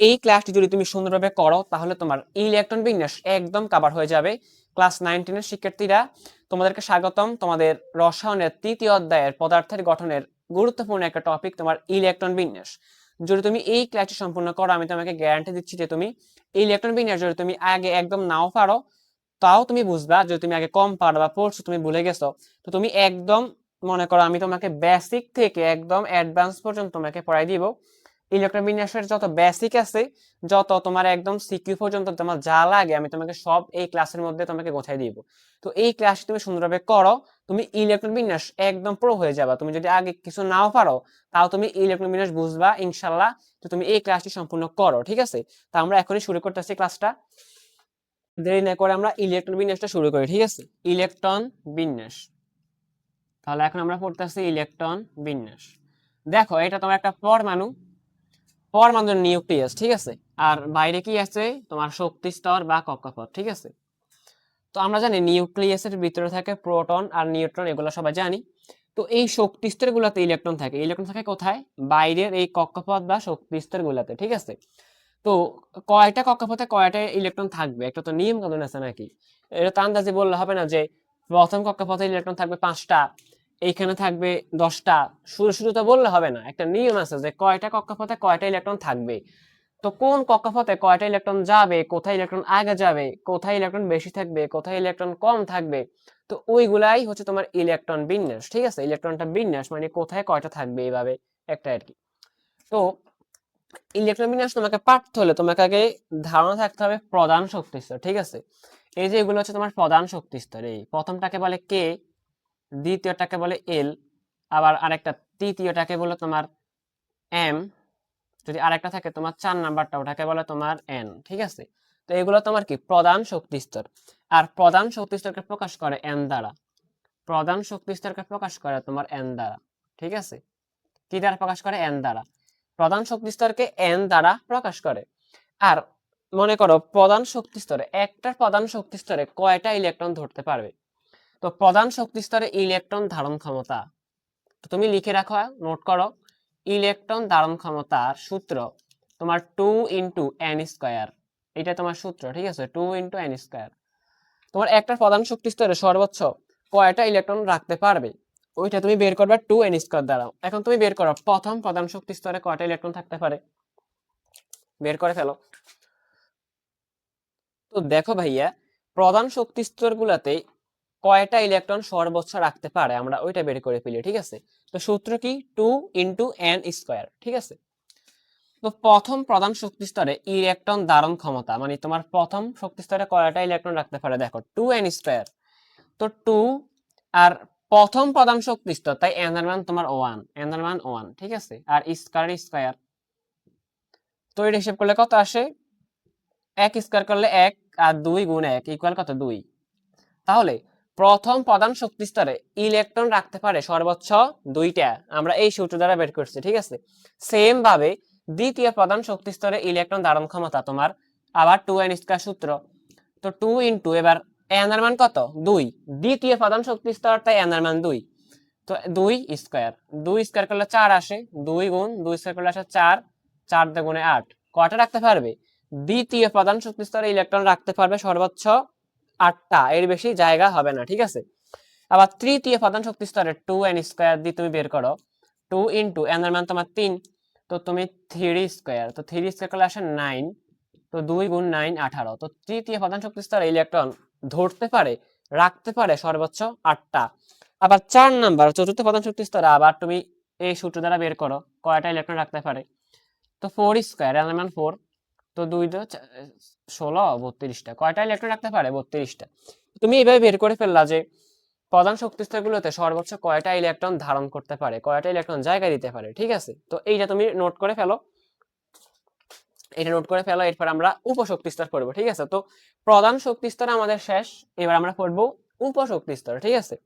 এই ক্লাসটি যদি তুমি সুন্দরভাবে করো, তাহলে তোমার ইলেকট্রন বিন্যাস একদম কাভার হয়ে যাবে। ক্লাস নাইনটিনের শিক্ষার্থীরা, তোমাদেরকে স্বাগতম। তোমাদের রসায়নের তৃতীয় অধ্যায়ের পদার্থের গঠনের গুরুত্বপূর্ণ একটা টপিক তোমার ইলেকট্রন বিন্যাস। যদি তুমি এই ক্লাসটি সম্পূর্ণ করো, আমি তোমাকে গ্যারান্টি দিচ্ছি যে তুমি ইলেকট্রন বিন্যাস যদি তুমি আগে একদম নাও পারো, তাও তুমি বুঝবা যদি তুমি আগে কম পারো বা পড়ছো, তুমি ভুলে গেছো। তো তুমি একদম, মনে করো আমি তোমাকে বেসিক থেকে একদম অ্যাডভান্স পর্যন্ত তোমাকে পড়াই দিব। ইলেকট্রন বিন্যাসের যত বেসিক আছে, যত তোমার একদম সিকিউ পর্যন্ত তোমার যা লাগে আমি তোমাকে সব এই ক্লাসের মধ্যে তোমাকে গোছাই দিব। তো এই ক্লাস তুমি সুন্দরভাবে করো, তুমি ইলেকট্রন বিন্যাস একদম প্রো হয়ে যাবা। তুমি যদি আগে কিছু নাও পারো, তাও তুমি ইলেকট্রন বিন্যাস বুঝবা ইনশাল্লাহ তো তুমি এই ক্লাসটি সম্পূর্ণ করো, ঠিক আছে? তা আমরা এখনই শুরু করতেছি ক্লাসটা দেরি না করে আমরা ইলেকট্রন বিন্যাসটা শুরু করি, ঠিক আছে? ইলেকট্রন বিন্যাস তাহলে এখন আমরা পড়তেছি ইলেকট্রন বিন্যাস দেখো, এটা তোমার একটা পরমাণু পরমাণুর নিউক্লিয়াস ঠিক আছে? আর বাইরে কি আছে? তোমার শক্তি স্তর বা কক্ষপথ, ঠিক আছে? তো আমরা জানি নিউক্লিয়াসের ভিতরে থাকে প্রোটন আর নিউট্রন, এগুলো সবাই জানি। তো এই শক্তি স্তরগুলোতে ইলেকট্রন থাকে। ইলেকট্রন থাকে কোথায়? বাইরের এই কক্ষপথ বা শক্তি স্তরগুলোতে, ঠিক আছে? তো কয়টা কক্ষপথে কয়টা ইলেকট্রন থাকবে? একটা তো নিয়ম কানুন আছে নাকি? এটা তো আন্দাজে বললে হবে না যে প্রথম কক্ষপথে ইলেকট্রন থাকবে পাঁচটা। এইখানে থাকবে দশটা। শুরু শুরু তো বললে হবে না, একটা নিয়ম আছে যে কয়টা কক্ষপথে কয়টা ইলেকট্রন থাকবে। তো কোন কক্ষপথে কয়টা ইলেকট্রন যাবে, কোথায় ইলেকট্রন আগে যাবে, কোথায় ইলেকট্রন বেশি থাকবে, কোথায় ইলেকট্রন কম থাকবে, তো ওইগুলাই হচ্ছে তোমার ইলেকট্রন বিন্যাস, ঠিক আছে? ইলেকট্রনটা বিন্যাস মানে কোথায় কয়টা থাকবে এইভাবে একটা আর কি। তো ইলেকট্রন বিন্যাস তোমাকে পাঠতে হলে তোমাকে আগে ধারণা থাকতে হবে প্রধান শক্তি স্তর ঠিক আছে? এই যে এগুলো হচ্ছে তোমার প্রধান শক্তি স্তর এই প্রথমটাকে বলে কে? দ্বিতীয়টাকে বলে এল আবার আরেকটা তৃতীয়টাকে বলে তোমার এম যদি আরেকটা থাকে তোমার চার নাম্বারটা ওটাকে বলে তোমার এন ঠিক আছে? তো এগুলো তোমার কি? প্রধান শক্তি স্তর। আর প্রধান শক্তি স্তরকে প্রকাশ করে এন দ্বারা। প্রধান শক্তি স্তরকে প্রকাশ করে তোমার এন দ্বারা, ঠিক আছে? কি দ্বারা প্রকাশ করে? এন দ্বারা। প্রধান শক্তি স্তরকে এন দ্বারা প্রকাশ করে। আর মনে করো প্রধান শক্তি স্তরে একটা প্রধান শক্তি স্তরে কয়টা ইলেকট্রন ধরতে পারবে? তো প্রধান শক্তি স্তরে ইলেকট্রন ধারণ ক্ষমতা। তুমি লিখে রাখো নোট করো। ইলেকট্রন ধারণ ক্ষমতার সূত্র তোমার টু ইন্টু এন স্কোয়ার এটা তোমার সূত্র, ঠিক আছে? টু ইন্টু এন স্কোয়ার তোমার একটা প্রধান শক্তি স্তরে সর্বোচ্চ কয়টা ইলেকট্রন রাখতে পারবে? ওইটা তুমি বের করবে টু এন স্কোয়ার দ্বারা। এখন তুমি বের করো, প্রথম প্রধান শক্তি স্তরে কয়টা ইলেকট্রন থাকতে পারে? বের করে ফেলো। তো দেখো ভাইয়া, প্রধান শক্তি স্তর গুলাতে কয়টা ইলেকট্রন সর্বোচ্চ রাখতে পারে? আমরা ওইটা বের করে ফেলি, ঠিক আছে? তো সূত্র কি? টু ইন্টু এন স্কোয়ার, ঠিক আছে? তো প্রথম প্রধান শক্তি স্তরে ইলেকট্রন ধারণ ক্ষমতা মানে তোমার প্রথম শক্তি স্তরে কয়টা ইলেকট্রন রাখতে পারে? দেখো, টু এন স্কোয়ার। তো টু আর প্রথম প্রধান শক্তি স্তর, তাই এন এর মান তোমার ওয়ান এন এর মান ওয়ান ঠিক আছে? আর স্কোয়ার স্কোয়ার। তো এটা হিসেব করলে কত আসে? এক স্কোয়ার করলে এক আর দুই গুণ এক ইকুয়াল কত? দুই। তাহলে প্রথম প্রধান শক্তি স্তরে ইলেকট্রন রাখতে পারে সর্বোচ্চ দুইটা। আমরা এই সূত্র দ্বারা বের করছি, ঠিক আছে? সেম ভাবে দ্বিতীয় প্রধান শক্তি স্তরে ইলেকট্রন ধারণ ক্ষমতা তোমার আবার টু এন স্কোয়ার সূত্র। তো টু ইন্টু এবার এন এর মান কত? দুই। দ্বিতীয় প্রধান শক্তি তাই এন এর মান দুই। তো দুই স্কোয়ার দুই স্কোয়ার করলে চার আসে। দুই গুণ, দুই স্কোয়ার করলে আসে চার। চার গুণে আট। কটা রাখতে পারবে? দ্বিতীয় প্রধান শক্তি স্তরে ইলেকট্রন রাখতে পারবে সর্বোচ্চ আটটা, এর বেশি জায়গা হবে না, ঠিক আছে? আবার তৃতীয় প্রধান শক্তি স্তরে টু এন স্কোয়ার দিয়ে তুমি বের করো টু ইন্টু এন মান তোমার তিন, তো তুমি থ্রি স্কোয়ার তো থ্রি স্কোয়ার করলে আসে নাইন তো দুই গুণ নাইন আঠারো, তো তৃতীয় প্রধান শক্তি স্তরে ইলেকট্রন ধরতে পারে, রাখতে পারে সর্বোচ্চ আটটা। আবার চার নাম্বার চতুর্থ প্রধান শক্তি স্তরে আবার তুমি এই সূত্র দ্বারা বের করো, কয়টা ইলেকট্রন রাখতে পারে? তো ফোর স্কোয়ার এর মান ফোর তো দুই দু ষোলো, বত্রিশটা। কয়টা ইলেকট্রন রাখতে পারে? বত্রিশটা। তুমি এইভাবে বের করে ফেললা যে প্রধান শক্তি স্তরগুলোতে সর্বোচ্চ কয়টা ইলেকট্রন ধারণ করতে পারে, কয়টা ইলেকট্রন জায়গা দিতে পারে, ঠিক আছে? তো এইটা তুমি নোট করে ফেলো। এটা নোট করে ফেলো, এরপর আমরা উপশক্তি স্তর পড়ব, ঠিক আছে? তো প্রধান শক্তি স্তর আমাদের শেষ, এবার আমরা পড়ব উপশক্তি স্তর ঠিক আছে?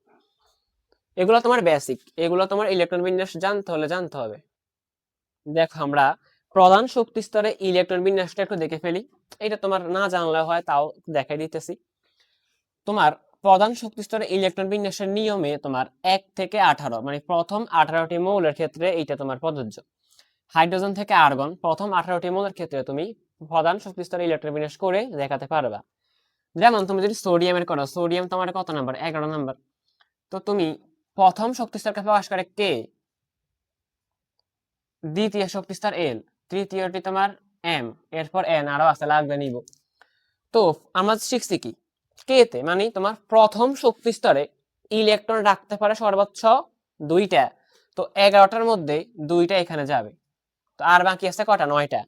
এগুলো তোমার বেসিক এগুলো তোমার ইলেকট্রন বিন্যাস জানতে হলে জানতে হবে। দেখো আমরা প্রধান শক্তি স্তরে ইলেকট্রন বিন্যাসটা একটু দেখে ফেলি। এটা তোমার না জানলে হয়, তাও দেখাই দিতেছি। তোমার প্রধান শক্তি স্তরে ইলেকট্রন বিন্যাসের নিয়মে তোমার এক থেকে আঠারো মানে প্রথম আঠারোটি মৌলের ক্ষেত্রে এইটা তোমার প্রযোজ্য। হাইড্রোজেন থেকে আর্গন, প্রথম আঠারোটি মৌলের ক্ষেত্রে তুমি প্রধান শক্তি স্তরে ইলেকট্রন বিন্যাস করে দেখাতে পারবা। যেমন তুমি যদি সোডিয়ামের করো, সোডিয়াম তোমার কত নাম্বার? এগারো নাম্বার। তো তুমি প্রথম শক্তি স্তরকে প্রকাশ করে কে? দ্বিতীয় শক্তি স্তর এল তৃতীয়টি তোমার এম এরপর এন আরও আছে, লাগবে নিব। তো আমরা শিখছি কি? কে তে মানে তোমার প্রথম শক্তি স্তরে ইলেকট্রন রাখতে পারে সর্বোচ্চ দুইটা। তো এগারোটার মধ্যে দুইটা এখানে যাবে। তো আর বাকি আছে কটা? নয়টা।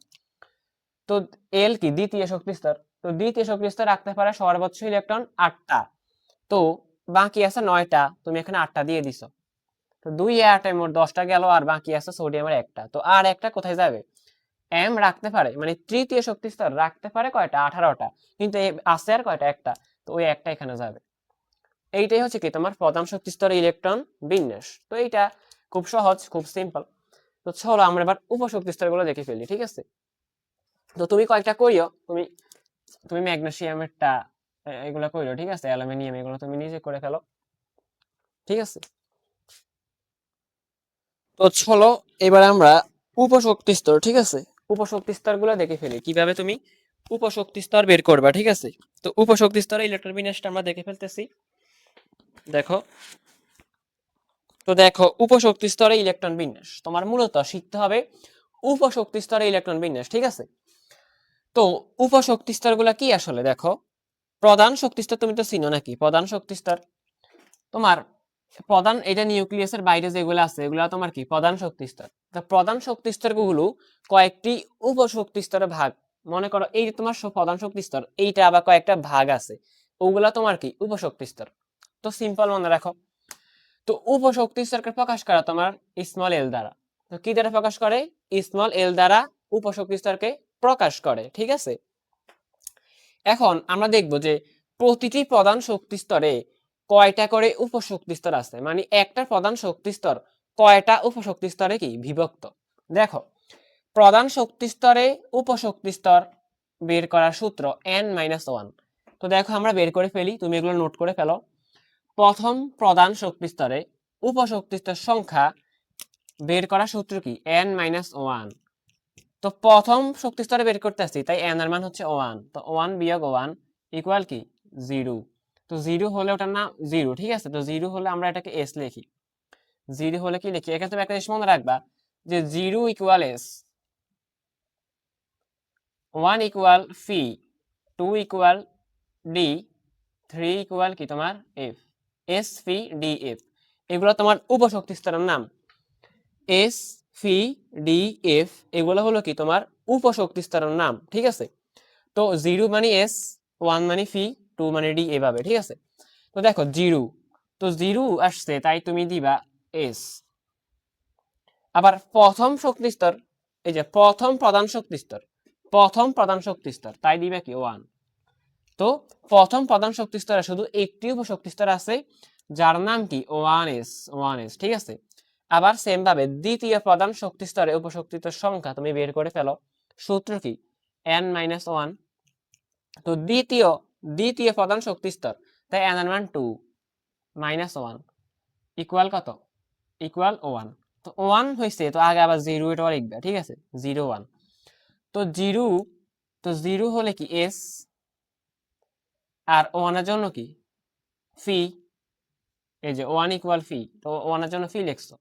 তো এল কি? দ্বিতীয় শক্তি স্তর। তো দ্বিতীয় শক্তি স্তর রাখতে পারে সর্বোচ্চ ইলেকট্রন আটটা। তো বাকি আছে নয়টা। তুমি এখানে আটটা দিয়ে দিছো। তো দুই আটে মোট দশটা গেল, আর বাকি আছে সোডিয়ামের একটা। তো আর একটা কোথায় যাবে? এম রাখতে পারে মানে তৃতীয় শক্তি স্তর রাখতে পারে কয়টা? আঠারোটা। কিন্তু আছে আর কয়টা? একটা। তো ওই একটা এখানে যাবে। এইটাই হচ্ছে কি তোমার প্রধান শক্তি স্তরে ইলেকট্রন বিন্যাস। তো এইটা খুব সহজ, খুব সিম্পল তো চলো আমরা এবার উপশক্তি স্তরগুলো দেখে ফেলি, ঠিক আছে? তো তুমি কয়েকটা করিও? তুমি তুমি ম্যাগনেসিয়ামেরটা, এ- এগুলো করিও, ঠিক আছে? অ্যালুমিনিয়াম এগুলো তুমি নিজে করে ফেলো, ঠিক আছে? তো চলো এবার আমরা উপশক্তি স্তর, ঠিক আছে? উপশক্তি স্তরগুলো দেখে ফেলি। কীভাবে তুমি উপশক্তি স্তর বের করবা, ঠিক আছে? তো উপশক্তি স্তরে ইলেকট্রন বিন্যাসটা আমরা দেখে ফেলতেছি। দেখো। তো দেখো, উপশক্তি স্তরে ইলেকট্রন বিন্যাস। তোমার মূলত শিখতে হবে উপশক্তি স্তরে ইলেকট্রন বিন্যাস, ঠিক আছে? তো উপশক্তি স্তরগুলো কি আসলে? দেখো, প্রধান শক্তি স্তর তুমি তো চিনো নাকি? প্রধান শক্তি স্তর। তোমার প্রধান এটা নিউক্লিয়াসের বাইরে যেগুলো আছে, এগুলো তোমার কি? প্রধান শক্তি স্তর। প্রধান শক্তি স্তরগুলো কয়েকটি উপশক্তি স্তরে ভাগ। মনে করো এই যে তোমার প্রধান শক্তি স্তর, এইটা আবার কয়েকটা ভাগ আছে। ওগুলা তোমার কি? উপশক্তি স্তর। তো সিম্পল মনে রাখো। তো উপশক্তি স্তরকে প্রকাশ করা তোমার স্মল এল দ্বারা। তো কি দ্বারা প্রকাশ করে? স্মল এল দ্বারা উপশক্তি স্তরকে প্রকাশ করে, ঠিক আছে? এখন আমরা দেখব যে প্রতিটি প্রধান শক্তি স্তরে কয়টা করে উপশক্তি স্তর আছে? মানে একটা প্রধান শক্তি স্তর কয়টা উপশক্তি স্তরে কি? বিভক্ত। দেখো, প্রধান শক্তি স্তরে উপশক্তি স্তর বের করার সূত্র এন মাইনাস ওয়ান তো দেখো, আমরা বের করে ফেলি, তুমি এগুলো নোট করে ফেলো। প্রথম প্রধান শক্তি স্তরে উপশক্তি স্তর সংখ্যা বের করার সূত্র কি? এন মাইনাস ওয়ান তো প্রথম শক্তি স্তরে বের করতে আসছি, তাই এন এর মান হচ্ছে ওয়ান তো ওয়ান বিয়োগ ওয়ান ইকুয়াল কি? জিরো তো জিরো হলে ওটার নাম জিরো, ঠিক আছে? তো জিরো হলে আমরা এটাকে এস লিখি। জিরো হলে কি লিখি? এখানে তুমি একটা জিনিস মনে রাখবা যে zero equal s one equal p two equal d three equal কি তোমার? F s p d f এগুলো তোমার উপশক্তি স্তরের নাম। এস ফি ডি এফ এগুলো হলো কি তোমার উপশক্তি স্তরের নাম, ঠিক আছে? তো জিরো মানে এস ওয়ান মানে ফি টু মানে ডি এভাবে, ঠিক আছে? তো দেখো, জিরো। তো জিরো আসছে, তাই তুমি দিবা এস। আবার প্রথম শক্তি স্তর, এই যে প্রথম প্রধান শক্তি স্তর, প্রথম প্রধান শক্তি স্তর, তাই দিবে কি? ওয়ান। তো প্রথম প্রধান শক্তি স্তরে শুধু একটি উপশক্তি স্তর আছে, যার নাম কি? ওয়ান এস ওয়ান এস, ঠিক আছে? আবার সেম ভাবে দ্বিতীয় প্রধান শক্তি স্তরে উপশক্তির সংখ্যা তুমি বের করে ফেলো, সূত্র কি? এন মাইনাস ওয়ান তো দ্বিতীয় দ্বিতীয় প্রধান শক্তি স্তর, তাই এন মান টু মাইনাস ওয়ান ইকুয়াল কত? ইকুয়াল ওয়ান তো ওয়ান হয়েছে তো আগে আবার জিরো এটা লিখবে, ঠিক আছে? জিরো ওয়ান তো জিরো তো জিরো হলে কি এস আর ওয়ানের জন্য কি? ফি এই যে ওয়ান ইকুয়াল ফি তো ওয়ানের জন্য ফি লিখছো।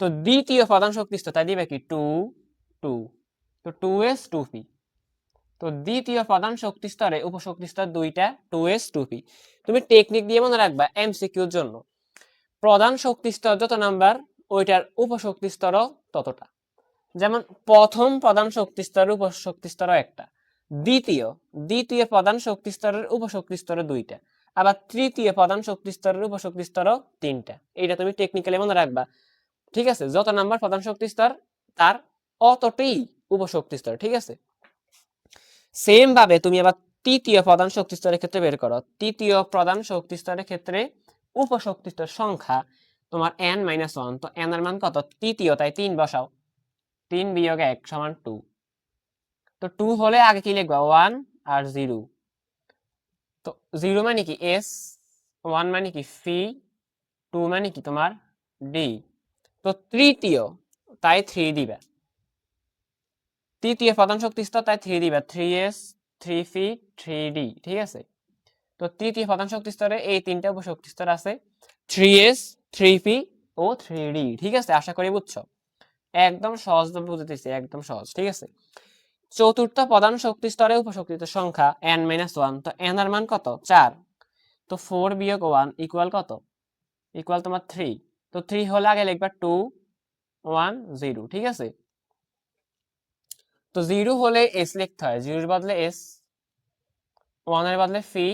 তো দ্বিতীয় প্রধান শক্তি স্তর, তাই দিবে কি? টু টু তো টু এস টু পি তো দ্বিতীয় প্রধান শক্তি স্তরে উপশক্তি স্তর দুইটা টু এস টু পি তুমি টেকনিক দিয়ে মনে রাখবা এমসিকিউর জন্য। প্রধান শক্তি স্তর যত নাম্বার, ওইটার উপশক্তি স্তরও ততটা। যেমন প্রথম প্রধান শক্তি স্তরের উপশক্তি স্তরও একটা। দ্বিতীয় দ্বিতীয় প্রধান শক্তি স্তরের উপশক্তি স্তর দুইটা। আবার তৃতীয় প্রধান শক্তি স্তরের উপশক্তি স্তরও তিনটা। এইটা তুমি টেকনিক্যালি মনে রাখবা। ঠিক আছে? যত নাম্বার প্রধান শক্তি স্তর, তার অতটাই উপশক্তি স্তর। ঠিক আছে? সেম ভাবে তুমি আবার তৃতীয় প্রধান শক্তি স্তরের ক্ষেত্রে বের করো। তৃতীয় প্রধান শক্তি স্তরের ক্ষেত্রে উপশক্তি স্তর সংখ্যা তোমার এন মাইনাস ওয়ান তো এন এর মান কত? তৃতীয়, তাই তিন বসাও। তিন বিয়োগ এক সমান টু তো টু হলে আগে কি লিখবা? ওয়ান আর জিরো তো জিরো মানে কি? এস ওয়ান মানে কি? ফি টু মানে কি? তোমার ডি তো তৃতীয়, তাই থ্রি দিবে। তৃতীয় প্রধান শক্তি স্তর তাই থ্রি দিবা three s three p three d ঠিক আছে? তো তৃতীয় প্রধান শক্তি স্তরে এই তিনটা উপশক্তি স্তর আছে থ্রি এস থ্রি পি ও থ্রি ডি ঠিক আছে? আশা করি বুঝছ? একদম সহজভাবে বুঝতেছি একদম সহজ, ঠিক আছে? চতুর্থ প্রধান শক্তি স্তরে উপশক্তির সংখ্যা এন মাইনাস ওয়ান তো এন এর মান কত? চার। তো ফোর বিয়োগ ওয়ান ইকুয়াল কত? ইকুয়াল তোমার থ্রি তো থ্রি হলে আগে লিখবা টু ওয়ান জিরো ঠিক আছে? তো জিরো হলে এস লিখতে হয়। জিরোর বদলে এস ওয়ানের বদলে ফি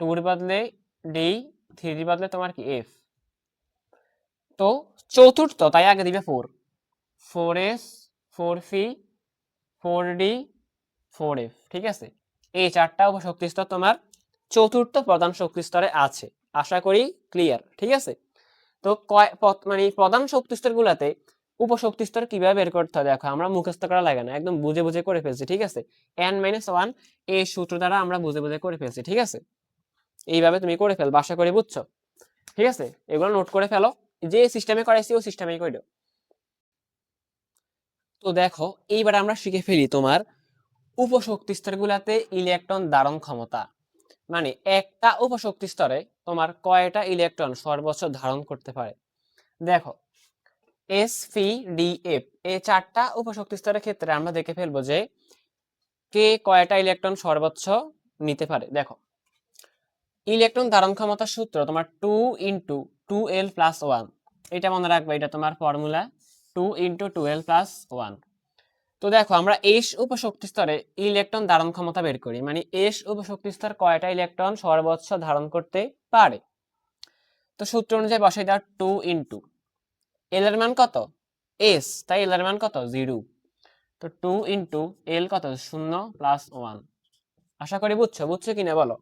টুর বদলে ডি থ্রির বদলে তোমার কি এফ তো চতুর্থ, তাই আগে দিবে four four s four p four d four f ঠিক আছে? এই চারটা উপশক্তি স্তর তোমার চতুর্থ প্রধান শক্তি স্তরে আছে। আশা করি ক্লিয়ার ঠিক আছে? তো কয় মানে প্রধান শক্তি স্তর গুলাতে উপশক্তি স্তর কীভাবে বের করতে হয়? দেখো, আমরা মুখস্থ করা লাগে না, একদম বুঝে বুঝে করে ফেলছি, ঠিক আছে? এন মাইনাস ওয়ান এই সূত্র দ্বারা আমরা বুঝে বুঝে করে ফেলছি, ঠিক আছে? এইভাবে তুমি করে ফেলব, আশা করি বুঝছ? ঠিক আছে? এগুলো নোট করে ফেলো, যে সিস্টেমে করাইছি ও সিস্টেমেই করে দাও তো দেখো, এইবার আমরা শিখে ফেলি তোমার উপশক্তি স্তরগুলাতে ইলেকট্রন ধারণ ক্ষমতা। মানে একটা উপশক্তি স্তরে তোমার কয়টা ইলেকট্রন সর্বোচ্চ ধারণ করতে পারে? দেখো এস ফি ডি এফ এই চারটা উপশক্তি স্তরের ক্ষেত্রে আমরা দেখে ফেলব যে কে কয়টা ইলেকট্রন সর্বোচ্চ নিতে পারে। দেখো, ইলেকট্রন ধারণ ক্ষমতার সূত্র তোমার two into two l plus one এটা মনে রাখবে, এটা তোমার formula two into two l plus one তো দেখো, আমরা এস উপশক্তি স্তরে ইলেকট্রন ধারণ ক্ষমতা বের করি মানে এস উপশক্তি স্তর কয়টা ইলেকট্রন সর্বোচ্চ ধারণ করতে পারে? তো সূত্র অনুযায়ী বসাই দেওয়া টু ইন্টু এল এর মান কত? এস তাই এল এর মান কত? জিরো। তো টু ইন্টু এল কত? শূন্য প্লাস ওয়ান আশা করি বুঝছ? বুঝছ কিনা বলো?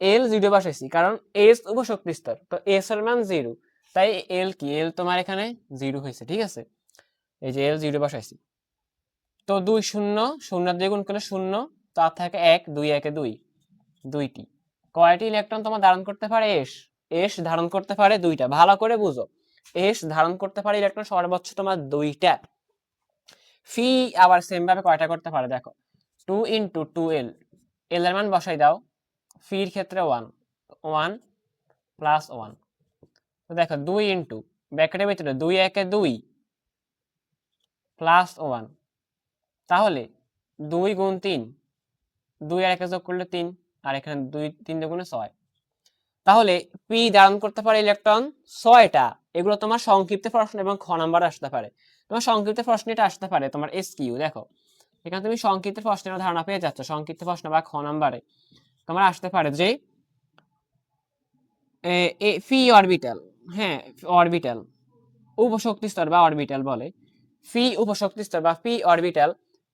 এল জিরো বসাইছি, কারণ এস উপশক্তি স্তর। তো এস এর মান জিরো। তাই এল কি? এল তোমার এখানে জিরো হয়েছে, ঠিক আছে? এই যে এল জিরো বসাইছি। তো দুই শূন্য শূন্য দিয়ে গুণ করলে শূন্য তার থাকে এক, দুই একে দুই, দুইটি। কয়টি ইলেকট্রন তোমার ধারণ করতে পারে? এস এস ধারণ করতে পারে দুইটা। ভালো করে বুঝো। এস ধারণ করতে পারে ইলেকট্রন সর্বোচ্চ তোমার দুইটা। ফি আবার সেম ভাবে কয়টা করতে পারে দেখো two into two l l এর মান বসাই দাও ফির ক্ষেত্রে ওয়ান ওয়ান প্লাস ওয়ান তো দেখো দুই ইন্টু ব্যাকেটের ভিতরে দুই, একে দুই প্লাস ওয়ান তাহলে দুই গুণ তিন, দুই আর একে যোগ করলে তিন, আর এখানে দুই, তিন দুগুণে ছয়। তাহলে পি ধারণ করতে পারে ইলেকট্রন ছয়টা। এগুলো তোমার সংক্ষিপ্ত প্রশ্ন এবং খ নাম্বার আসতে পারে। তোমার সংক্ষিপ্ত প্রশ্ন এটা আসতে পারে তোমার এস কিউ দেখো। এখানে তুমি সংক্ষিপ্ত প্রশ্নের ধারণা পেয়ে যাচ্ছ, সংক্ষিপ্ত প্রশ্ন বা খ নাম্বারে। তোমার আসতে পারে যে ফি অরবিটাল হ্যাঁ অরবিটাল উপশক্তি স্তর বা অরবিটাল বলে। ফি উপশক্তি স্তর বা ফি অরবিটাল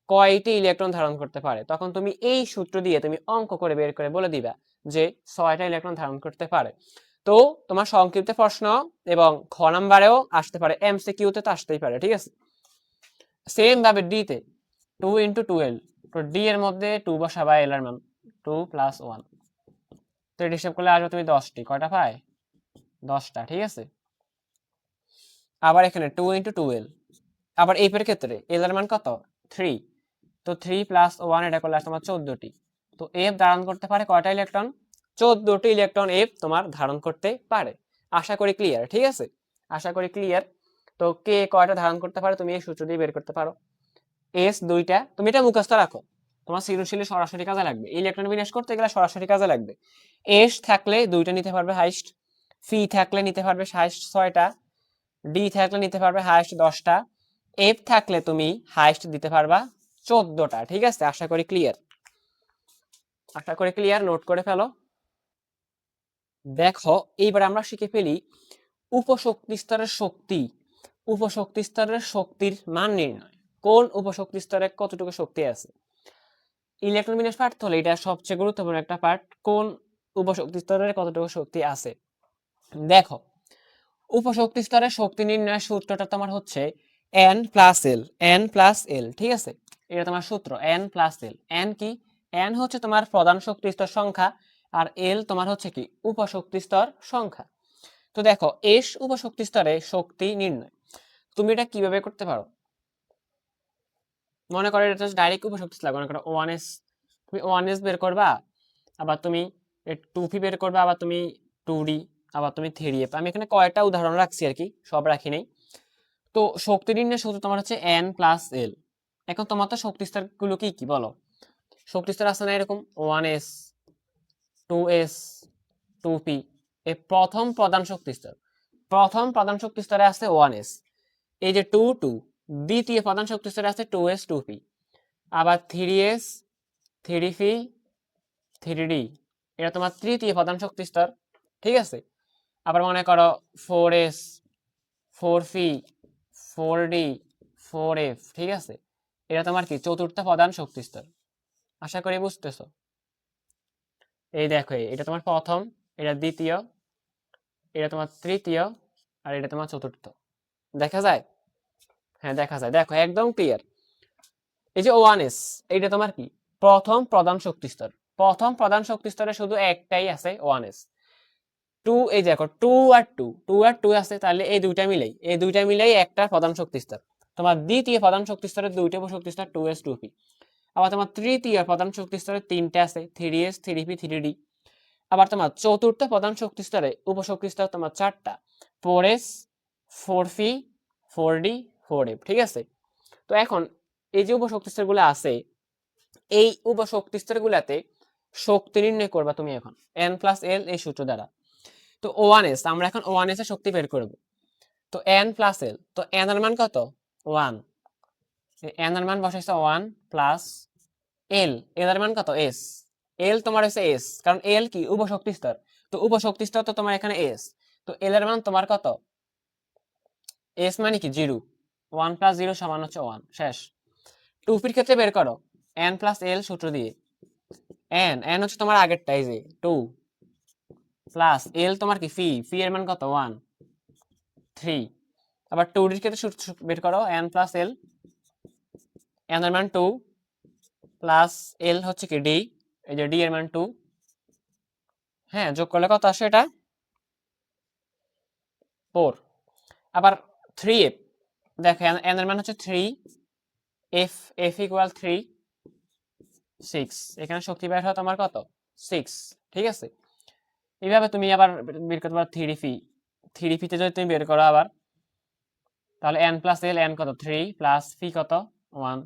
কয়টি ইলেকট্রন ধারণ করতে পারে? তখন তুমি এই সূত্র দিয়ে তুমি অঙ্ক করে বের করে বলে দিবা যে ছয়টা ইলেকট্রন ধারণ করতে পারে। তো তোমার সংক্ষিপ্ত প্রশ্ন এবং খ নাম্বারেও আসতে পারে এমসিকিউতে তো আসতেই পারে, ঠিক আছে? সেম ভাবে ডি তে টু ইন্টু টুয়েলভ তো ডি এর মধ্যে টু বসাবা এল এর মান টু প্লাস ওয়ান তো এটা হিসাব করলে আসবে তুমি দশটি, কয়টা পায়? দশটা, ঠিক আছে? আবার এখানে টু ইন্টু টুয়েলভ আবার এফ এর ক্ষেত্রে এল এর মান কত? থ্রি তো থ্রি প্লাস ওয়ান এটা করলে তোমার চোদ্দটি। তো এফ দাঁড়ান করতে পারে কয়টা ইলেকট্রন চোদ্দটি ইলেকট্রন এফ তোমার ধারণ করতে পারে। আশা করি ক্লিয়ার ঠিক আছে? আশা করি ক্লিয়ার তো কে কয়টা ধারণ করতে পারে তুমি এই সূত্র দিয়ে বের করতে পারো। এস দুইটা, তুমি এটা মুখস্থ রাখো। তোমার সৃজনশীলে সরাসরি কাজে লাগবে। ইলেকট্রন বিন্যাস করতে গেলে সরাসরি কাজে লাগবে। এস থাকলে দুইটা নিতে পারবে হাইস্ট ফি থাকলে নিতে পারবে হাইস্ট ছয়টা ডি থাকলে নিতে পারবে হাইস্ট দশটা এফ থাকলে তুমি হাইস্ট দিতে পারবা চোদ্দটা, ঠিক আছে? আশা করি ক্লিয়ার আশা করি ক্লিয়ার নোট করে ফেলো। দেখো, এইবার আমরা শিখে ফেলি উপশক্তি স্তরের শক্তি। উপশক্তি স্তরের শক্তির মান নির্ণয়। কোন উপশক্তি স্তরে কতটুকু শক্তি আছে? ইলেকট্রন বিন্যাস পার্ট হলে এটা সবচেয়ে গুরুত্বপূর্ণ একটা পার্ট কোন উপশক্তি স্তরের কতটুকু শক্তি আছে? দেখো, উপশক্তি স্তরের শক্তি নির্ণয়ের সূত্রটা তোমার হচ্ছে n plus l n plus l ঠিক আছে? এটা তোমার সূত্র এন প্লাস এল এন কি? এন হচ্ছে তোমার প্রধান শক্তি স্তর সংখ্যা। আর এল তোমার হচ্ছে কি উপশক্তি স্তর সংখ্যা। তো দেখো, এস উপশক্তি স্তরে শক্তি নির্ণয়। তুমি এটা কীভাবে করতে পারো? মনে করো এটা ডাইরেক্ট উপশক্তি স্তর, মনে করো ওয়ান এস তুমি ওয়ান এস বের করবা, আবার তুমি টু পি বের করবা, আবার তুমি টু ডি আবার তুমি থ্রি এফ আমি এখানে কয়েকটা উদাহরণ রাখছি আর কি, সব রাখি নাই। তো শক্তি নির্ণয় সূত্র তোমার হচ্ছে এন প্লাস এল এখন তোমার তো শক্তি স্তরগুলো কি কি বলো? শক্তি স্তর আছে না এরকম? ওয়ান এস টু এস এই প্রথম প্রধান শক্তি স্তর। প্রথম প্রধান শক্তি স্তরে আছে ওয়ান এস এই যে টু টু দ্বিতীয় প্রধান শক্তি স্তরে আছে টু এস টু পি আবার three s three p three d এটা তোমার তৃতীয় প্রধান শক্তি স্তর, ঠিক আছে? আবার মনে করো four s four p four d four f ঠিক আছে? এটা তোমার কি? চতুর্থ প্রধান শক্তি স্তর। আশা করি বুঝতেছো। এই দেখো এটা তোমার প্রথম, এটা দ্বিতীয়, এটা তোমার তৃতীয়, আর এটা তোমার চতুর্থ। দেখা যায়? হ্যাঁ দেখা যায়। দেখো, একদম ক্লিয়ার এই যে ওয়ান এস এইটা তোমার কি? প্রথম প্রধান শক্তি স্তর। প্রথম প্রধান শক্তি স্তরে শুধু একটাই আছে ওয়ান এস টু এই দেখো টু আর টু টু আর টু আছে, তাহলে এই দুইটা মিলেই, এই দুইটা মিলেই একটা প্রধান শক্তি স্তর। তোমার দ্বিতীয় প্রধান শক্তি স্তরের দুইটা শক্তি স্তর টু এস টু পি আবার তোমার তৃতীয় প্রধান শক্তি স্তরে তিনটে আছে three s three p three d আবার তোমার চতুর্থ প্রধান শক্তি স্তরে উপশক্তি স্তর তোমার চারটা four s four p four d four f ঠিক আছে? তো এখন এই যে উপশক্তি স্তরগুলো আছে, এই উপশক্তি স্তরগুলোতে শক্তি নির্ণয় করবা তুমি এখন এন প্লাস এল এই সূত্র দ্বারা। তো ওয়ান এস আমরা এখন ওয়ান এস এর শক্তি বের করব। তো এন প্লাস এল তো এন এর মান কত? ওয়ান এন এর মান বসাইছে ওয়ান প্লাস এল এল এর মান কত? এস এল তোমার হচ্ছে এস কারণ এল কি? উপশক্তি স্তর। তো উপশক্তি স্তর তো তোমার এখানে এস তো এল এর মান তোমার কত? এস মানে কি? জিরো ওয়ান প্লাস জিরো সমান হচ্ছে ওয়ান শেষ। টুপির ক্ষেত্রে বের করো। এন প্লাস এল সূত্র দিয়ে। এন এন হচ্ছে তোমার আগেরটা, এই যে টু প্লাস এল তোমার কি? ফি ফি এর মান কত? ওয়ান থ্রি আবার টু ডির ক্ষেত্রে বের করো। এন প্লাস এল এন এর মান টু প্লাস এল হচ্ছে কি ডি এই যে ডি এর মান টু হ্যাঁ যোগ করলে কত আসে এটা? ফোর আবার থ্রি এফ দেখো এন এর মান হচ্ছে three f f equal three six এখানে শক্তি বের হয় তোমার কত? সিক্স ঠিক আছে? এইভাবে তুমি আবার বের করতে পারো থ্রি ফি থ্রি ফিতে যদি তুমি বের করো আবার, তাহলে এন প্লাস এল এন কত? থ্রি প্লাস ফি কত? ওয়ান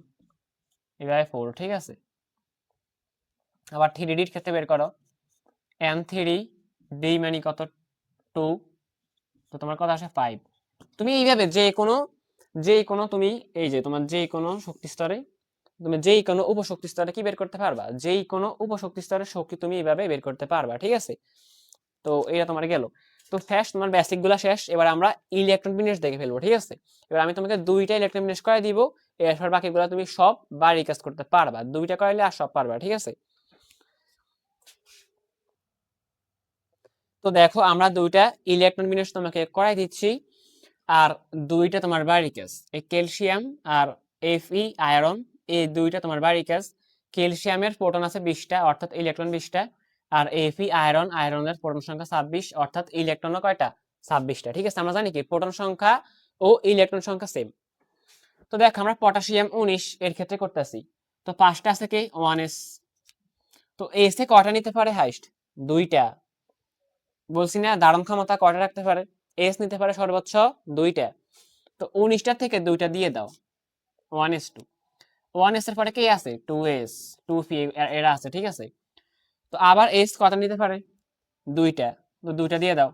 এভাবে ফোর ঠিক আছে? আবার থ্রি ডির ক্ষেত্রে বের করো। এন থ্রি ডি মানে কত? টু তো তোমার কত আসে ফাইভ তুমি এইভাবে যে কোনো যে কোনো তুমি, এই যে তোমার যে কোনো শক্তি স্তরে, তুমি যেই কোনো উপশক্তি স্তরে কি বের করতে পারবা? যেই কোনো উপশক্তি স্তরের শক্তি তুমি এইভাবে বের করতে পারবা, ঠিক আছে? তো এটা তোমার গেল। তো শেষ, তোমার বেসিকগুলা শেষ। এবার আমরা ইলেকট্রন বিন্যাস দেখে ফেলব, ঠিক আছে? এবার আমি তোমাকে দুইটা ইলেকট্রন বিন্যাস করে দিব। এরপর বাকিগুলো তুমি সব বাড়ি কাজ করতে পারবা। দুইটা করাইলে আর সব পারবা, ঠিক আছে? তো দেখো, আমরা দুইটা ইলেকট্রন বিন্যাস তোমাকে করাই দিচ্ছি। আর দুইটা তোমার বাড়ি কাজ, এই ক্যালসিয়াম আর এফই আয়রন এই দুইটা তোমার বাড়ি কাজ। ক্যালসিয়ামের প্রোটন আছে বিশটা, অর্থাৎ ইলেকট্রন বিশটা। আর এফি আয়রন আয়রনের প্রোটন সংখ্যা ছাব্বিশ, অর্থাৎ ইলেকট্রনও কয়টা? ছাব্বিশটা, ঠিক আছে? আমরা জানি কি, প্রোটন সংখ্যা ও ইলেকট্রন সংখ্যা সেম তো দেখ, আমরা পটাশিয়াম উনিশ এর ক্ষেত্রে করতেছি। তো পাঁচটা আছে কি? ওয়ান এস তো এস কটা নিতে পারে হাইস্ট দুইটা। বলছি না ধারণ ক্ষমতা কটা রাখতে পারে? এস নিতে পারে সর্বোচ্চ দুইটা। তো উনিশটা থেকে দুইটা দিয়ে দাও। One s two one s এর পরে কে আছে? টু এস টু পি এরা আছে, ঠিক আছে? তো আবার এস কটা নিতে পারে? দুইটা। তো দুইটা দিয়ে দাও।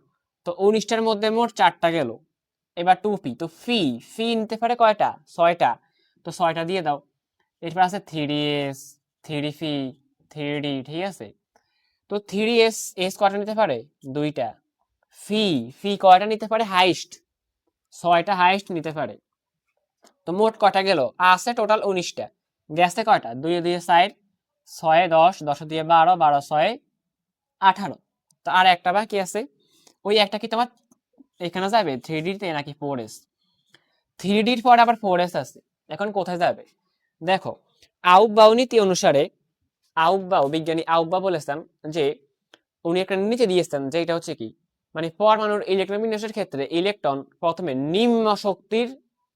তো উনিশটার মধ্যে মোট চারটা গেল। এবার টু পি তো ফি ফি নিতে পারে কয়টা? ছয়টা। তো ছয়টা দিয়ে দাও। এরপর আছে three s three p three ঠিক আছে? তো থ্রি এস এস কয়টা নিতে পারে? দুইটা। ফি ফি কয়টা নিতে পারে? হাইস্ট ছয়টা হাইস্ট নিতে পারে। তো মোট কয়টা গেল? আছে টোটাল উনিশটা। গেছে কয়টা? দুই দুই সাইড ছয়, দশ দশ দিয়ে বারো বারো, ছয়, আঠারো। তো আর একটা বাকি আছে। ওই একটা কি তোমার এখানে যাবে থ্রি ডিতে নাকি ফোর এস থ্রি ডির পর আবার ফোর এস আছে। এখন কোথায় যাবে? দেখো আউবাউ নীতি অনুসারে আউবাউ বিজ্ঞানী আউবা বলেছেন যে, উনি একটা নিচে দিয়েছেন যে এটা হচ্ছে কি? মানে পরমাণুর ইলেকট্রন বিন্যাসের ক্ষেত্রে ইলেকট্রন প্রথমে নিম্ন শক্তির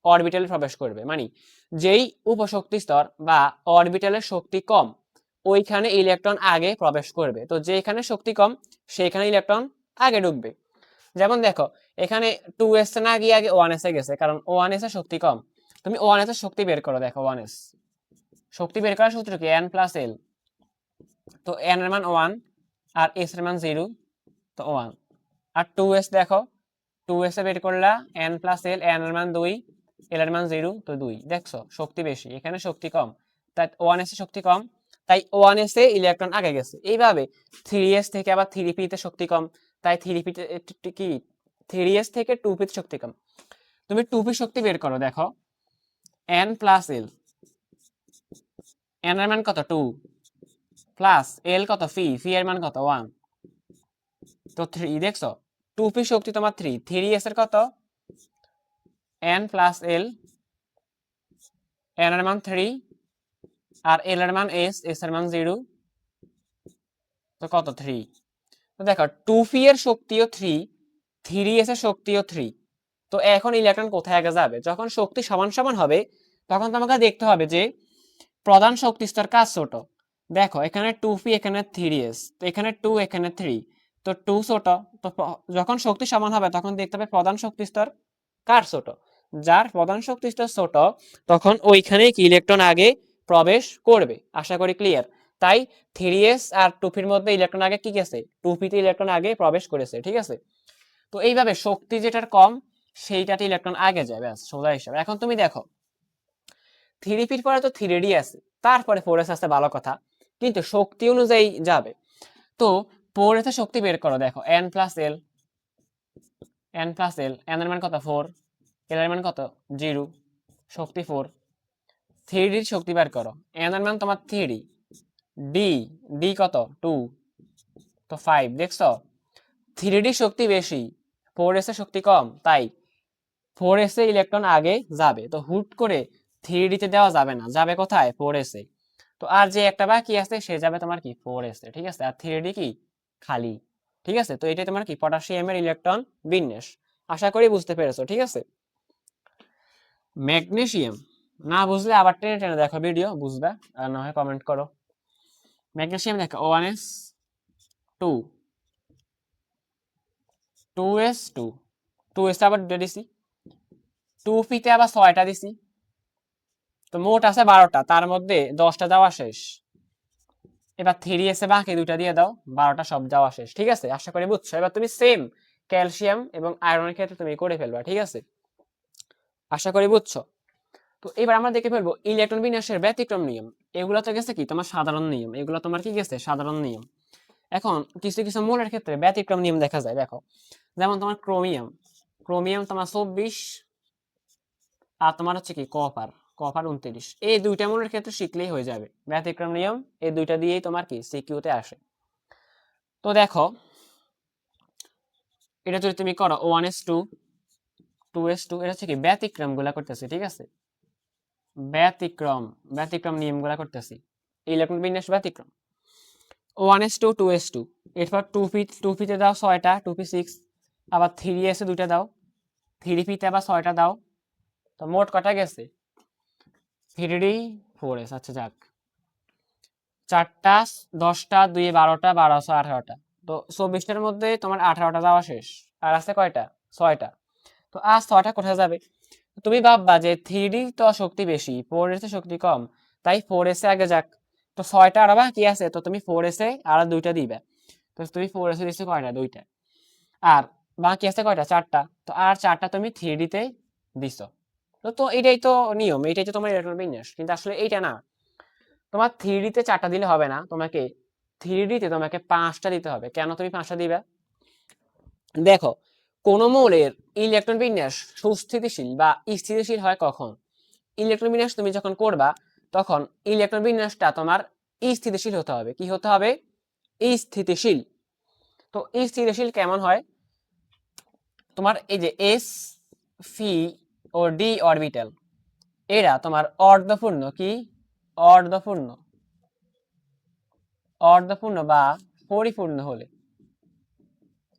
অরবিটালে প্রবেশ করবে। মানে যেই উপশক্তি স্তর বা অরবিটালের শক্তি কম, ওইখানে ইলেকট্রন আগে প্রবেশ করবে। তো যেখানে শক্তি কম, সেইখানে ইলেকট্রন আগে ঢুকবে। যেমন দেখো এখানে টু এস না গিয়ে আগে ওয়ান এসে গেছে, কারণ ওয়ান এস শক্তি কম। তুমি ওয়ান এস শক্তি বের করো, দেখো ওয়ান এস শক্তি বের করার সূত্র কি? এন প্লাস এল তো এন এর মান ওয়ান আর এস এর মান জিরো তো ওয়ান আর টু এস দেখো টু এস এ বের করলা এন প্লাস এল এন এর মান দুই এল এর মান জিরো তো দুই। দেখছ? শক্তি বেশি, এখানে শক্তি কম। তাই ওয়ান এস শক্তি কম, তাই ওয়ান এস ইলেকট্রন আগে গেছে। এইভাবে থ্রি এস থেকে আবার থ্রি পিতে শক্তি কম, তাই থ্রি পিতে কি? থ্রি এস থেকে টু পিতে শক্তি কম। তুমি টু পি শক্তি বের করো, দেখো। এন প্লাস এল এন এর মান কত? টু প্লাস এল কত? ফি ফি এর মান কত? ওয়ান তো থ্রি দেখছ? টু পি শক্তি তোমার থ্রি থ্রি এস এর কত? এন প্লাস এল এন এর মান থ্রি আর এল এর মান এস এস এর মান জিরো তো কত? থ্রি তো দেখো টু পি এর শক্তিও থ্রি থ্রি এস শক্তিও থ্রি। তো এখন ইলেকট্রন কোথায় আগে যাবে? যখন শক্তি সমান সমান হবে, তখন তোমাকে দেখতে হবে যে প্রধান শক্তি স্তর কাজ ছোট? দেখো, এখানে টু পি এখানে থ্রি এস তো এখানে টু এখানে থ্রি তো টু ছোট, তো যখন শক্তি সমান হবে, তখন দেখতে হবে প্রধান শক্তি স্তর কার ছোট? যার প্রধান শক্তি স্তর ছোট, তখন ওইখানে কি ইলেকট্রন আগে প্রবেশ করবে? আশা করি ক্লিয়ার তাই থ্রি এস আর টুপির মধ্যে ইলেকট্রন আগে কি গেছে? টুপিতে ইলেকট্রন আগে প্রবেশ করেছে, ঠিক আছে? তো এইভাবে শক্তি যেটার কম সেইটাতে ইলেকট্রন আগে যায়, ব্যাস, সোজা হিসাবে। এখন তুমি দেখো থ্রি পির পরে তো থ্রি ডি আছে তারপরে ফোর এস আসতে ভালো কথা, কিন্তু শক্তি অনুযায়ী যাবে। তো ফোর এসে শক্তি বের করো, দেখো N plus L N plus L N এর মান কত? ফোর এল এর মান কত? জিরো শক্তি ফোর থ্রি ডির শক্তি বের করো এন এর মান তোমার থ্রি ডি ডি কত? টু তো ফাইভ দেখছ? থ্রি ডি শক্তি বেশি ফোর এস শক্তি কম, তাই ফোর এস ইলেকট্রন আগে যাবে। তো হুট করে থ্রি ডিতে দেওয়া যাবে না, যাবে কোথায়? Four S. তো আর যে একটা বাকি আছে, সে যাবে তোমার কি? ফোর এস, ঠিক আছে? আর থ্রি ডি কি? খালি, ঠিক আছে? তো এটাই তোমার কি? পটাশিয়ামের ইলেকট্রন বিন্যাস। আশা করি বুঝতে পেরেছ, ঠিক আছে? ম্যাগনেসিয়াম না বুঝলে আবার টেনে টেনে দেখো ভিডিও বুঝবে? আর না হয় কমেন্ট করো। ম্যাগনেসিয়াম দেখো one S two two S two. Two S আবার দুটো দিছি। টু পিতে আবার ছয়টা দিছি। তো মোট আছে বারোটা, তার মধ্যে দশটা যাওয়া শেষ। এবার থ্রি এসে বাকি দুইটা দিয়ে দাও, বারোটা সব যাওয়া শেষ, ঠিক আছে? আশা করি বুঝছ। এবার তুমি সেম ক্যালসিয়াম এবং আয়রনের ক্ষেত্রে তুমি করে ফেলবা, ঠিক আছে? আশা করি বুঝছ? তো এবার আমরা দেখে ফেলব ইলেকট্রন বিন্যাসের ব্যতিক্রম নিয়ম। এগুলো তো গেছে কি? তোমার সাধারণ নিয়ম। এগুলো তোমার কি গেছে? সাধারণ নিয়ম। এখন কিছু কিছু মূলের ক্ষেত্রে ব্যতিক্রম নিয়ম দেখা যায়, দেখো। যেমন তোমার ক্রোমিয়াম ক্রোমিয়াম তোমার চব্বিশ আর তোমার হচ্ছে কি কপার কপার উনত্রিশ। এই দুইটা মূলের ক্ষেত্রে শিখলেই হয়ে যাবে। ব্যতিক্রম নিয়ম, এই দুইটা দিয়েই তোমার কি সিকিউতে আসে। তো দেখো, এটা যদি তুমি করো one S two two S two এটা হচ্ছে কি ব্যতিক্রমগুলা করতেছি, ঠিক আছে? ব্যতিক্রম ব্যতিক্রম নিয়মগুলা করতেছি। ইলেকট্রন বিন্যাস ব্যতিক্রম। One S two two S two এরপর টু পি টু পিতে দাও ছয়টা টু পি সিক্স আবার থ্রি এসে দুইটা দাও। থ্রি পিতে আবার ছয়টা দাও। তো মোট কটা গেছে? থ্রি ফোর এস আচ্ছা যাক। চারটা, দশটা দুই বারোটা, বারোশো আঠারোটা। তো চব্বিশটার মধ্যে তোমার আঠারোটা যাওয়া শেষ। আর আছে কয়টা? ছয়টা। তো আর ছয়টা কোথায় যাবে? তুমি ভাববা যে থ্রি তো শক্তি বেশি ফোর এসে শক্তি কম। তাই ফোর এসে আগে যাক। তো ছয়টা আর বা কি আছে, তো তুমি ফোর এসে আর দুইটা দিবে। তো তুমি ফোর এসে দিচ্ছে কয়টা? দুইটা। আর বাকি আছে কয়টা? চারটা। তো আর চারটা তুমি থ্রি ডিতে দিছো। তো এটাই তো নিয়ম, এটাই তো তোমার ইলেকট্রন বিন্যাস কিন্তু আসলে এইটা না, তোমার থ্রি ডিতে চারটা দিলে হবে না, তোমাকে থ্রি ডিতে তোমাকে পাঁচটা দিতে হবে। কেন তুমি পাঁচটা দিবে? দেখো, কোন মৌলের ইলেকট্রন বিন্যাস সুস্থিতিশীল বা স্থিতিশীল হয় কখন? ইলেকট্রন বিন্যাস তুমি যখন করবা, তখন ইলেকট্রন বিন্যাসটা তোমার স্থিতিশীল হতে হবে। কি হতে হবে? স্থিতিশীল। তো স্থিতিশীল কেমন হয়? তোমার এই যে এস ফি ও ডি অরবিটাল এরা তোমার অর্ধপূর্ণ কি? অর্ধপূর্ণ। অর্ধপূর্ণ বা পরিপূর্ণ হলে।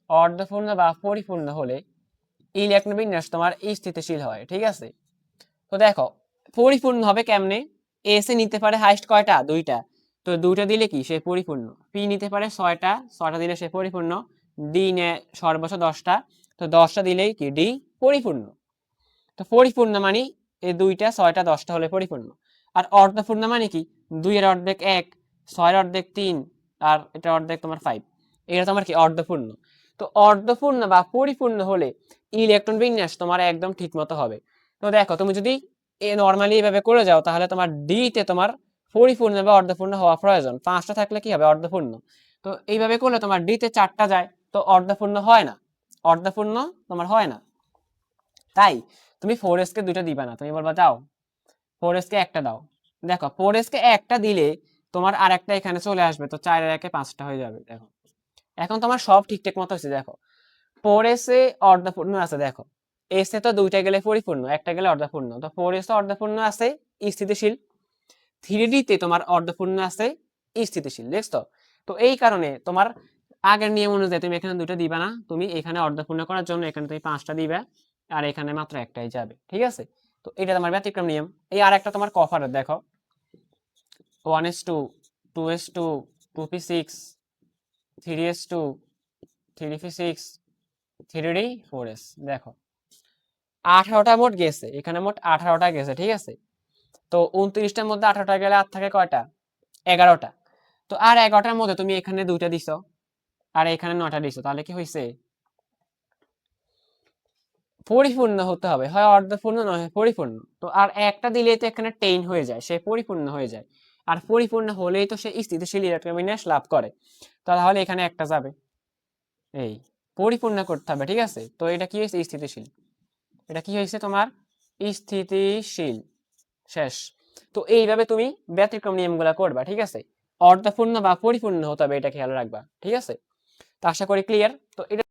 অর্ধপূর্ণ বা পরিপূর্ণ হলে ইলেকট্রন বিন্যাস তোমার স্থিতিশীল হয়, ঠিক আছে? তো দেখো, পরিপূর্ণ হবে কেমনে? এসে নিতে পারে হাইস্ট কয়টা? দুইটা। তো দুইটা দিলে কি? সে পরিপূর্ণ। পি নিতে পারে ছয়টা ছয়টা দিলে সে পরিপূর্ণ। ডি নেয় সর্বোচ্চ দশটা। তো দশটা দিলেই কি? ডি পরিপূর্ণ। তো পরিপূর্ণ মানে এই দুইটা, ছয়টা, দশটা হলে পরিপূর্ণ। আর অর্ধপূর্ণ মানে কি? দুইয়ের অর্ধেক এক, ছয়ের অর্ধেক তিন, আর এটা অর্ধেক তোমার ফাইভ এটা তোমার কি? অর্ধপূর্ণ। তো অর্ধপূর্ণ বা পরিপূর্ণ হলে ইলেকট্রন বিন্যাস তোমার একদম ঠিক মতো হবে। তো দেখো, তুমি যদি এ নর্মালি এভাবে করে যাও, তাহলে তোমার ডি তে তোমার পরিপূর্ণ বা অর্ধপূর্ণ হওয়া প্রয়োজন। পাঁচটা থাকলে কি হবে? অর্ধপূর্ণ। তো এইভাবে করলে তোমার ডি তে চারটা যায়, তো অর্ধপূর্ণ হয় না। অর্ধপূর্ণ তোমার হয় না। তাই তুমি ফোর এস কে দুইটা দিবা না, তুমি বলবা যাও ফোর এস কে একটা দাও। দেখো ফোর এস কে একটা দিলে তোমার আর একটা এখানে চলে আসবে, তো চারের একে পাঁচটা হয়ে যাবে, দেখো। এখন তোমার সব ঠিকঠাক মতো হচ্ছে দেখো। ফোর এস অর্ধপূর্ণ আছে, দেখো। এস তো দুইটা গেলে পরিপূর্ণ, একটা গেলে অর্ধপূর্ণ। তো ফোর এস অর্ধপূর্ণ আছে, স্থিতিশীল। থ্রি ডি তে তোমার অর্ধপূর্ণ আছে, স্থিতিশীল, দেখছ? তো এই কারণে তোমার আগের নিয়ম অনুযায়ী তুমি এখানে দুটো দিবা না। তুমি এখানে অর্ধপূর্ণ করার জন্য এখানে তুমি পাঁচটা দিবে আর এখানে মাত্র একটাই যাবে, ঠিক আছে? তো এটা তোমার ব্যতিক্রম নিয়ম। এই আর একটা তোমার কফারের দেখো। One S two two S two two P six three S two three P six three D four S দেখো। আঠারোটা মোট গেছে, এখানে মোট আঠারোটা গেছে, ঠিক আছে? তো উনত্রিশটার মধ্যে আঠারোটা গেলে আর থাকে কয়টা? এগারোটা। তো আর এগারোটার মধ্যে তুমি এখানে দুইটা দিছো। আর এখানে নয়টা দিছো তাহলে কি হয়েছে পরিপূর্ণ হতে হবে, হয় অর্ধপূর্ণ নয় পরিপূর্ণ। তো আর একটা দিলেই তো এখানে টেন হয়ে যায়, সে পরিপূর্ণ হয়ে যায়। আর পরিপূর্ণ হলেই তো সে স্থিতিশীল ইলেকট্রোবিন্যাস লাভ করে। তাহলে এখানে একটা যাবে। এই, পরিপূর্ণ করতে হবে, ঠিক আছে? তো এটা কি হয়েছে স্থিতিশীল। এটা কি হয়েছে তোমার? স্থিতিশীল। শেষ। তো এইভাবে তুমি ব্যতিক্রম নিয়মগুলো করবা, ঠিক আছে? অর্ধপূর্ণ বা পরিপূর্ণ হতে হবে, এটা খেয়াল রাখবা, ঠিক আছে? তো আশা করি ক্লিয়ার তো এটা